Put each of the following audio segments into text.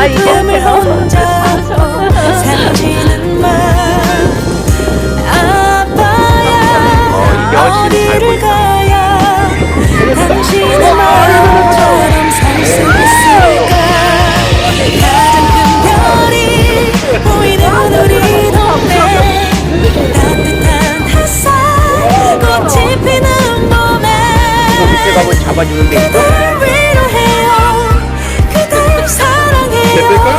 아, 이 밤을 혼자 살지는 마 아빠야 어디를 가야 당신의 마음처럼 살 수 있을까? 바람이 잡아주는데 사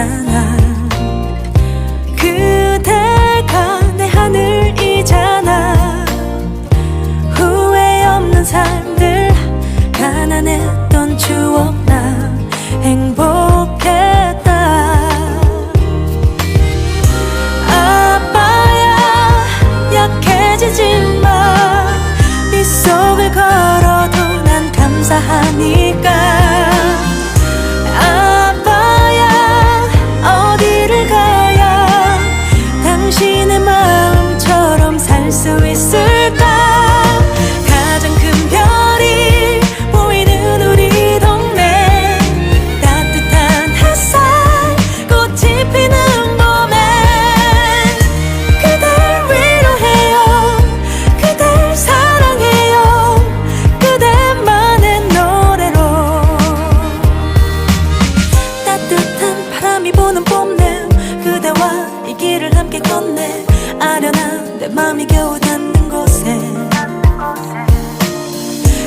있잖아 그대가 내 하늘이잖아. 후회 없는 삶들 가난했던 추억 나 행복했다. 아빠야 약해지지 마네 속을 걸어도 난 감사하니까 부는 봄내 그대와 이 길을 함께 걷네 아련한 내 맘이 겨우 닿는 곳에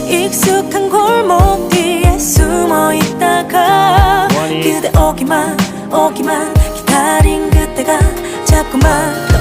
익숙한 골목 뒤에 숨어 있다가 뭐하니? 그대 오기만 오기만 기다린 그때가 자꾸만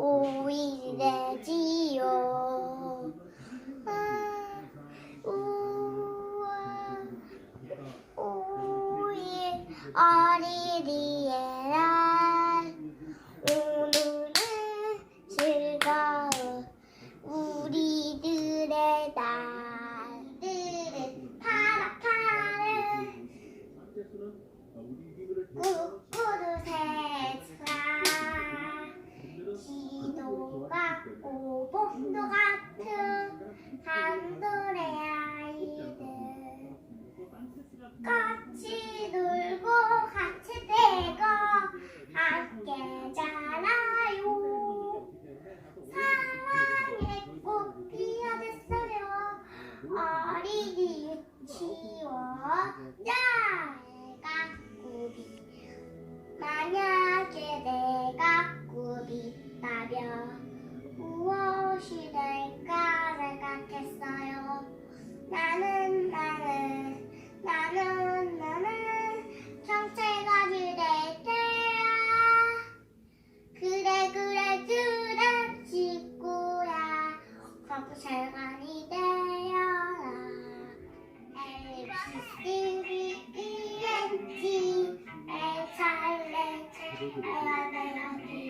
잡혀면 5일이 되지요. 아, 5일 어린이의 날 오늘은 즐거운 우리들의 날들은 파랗파른 꾸 봄도 같은 아 나는 나는 나는 나는 경찰관이 될 테야 그래 그래 그래 친구야 경찰관이 되어라 ABCDEFG 애살래 애야 내야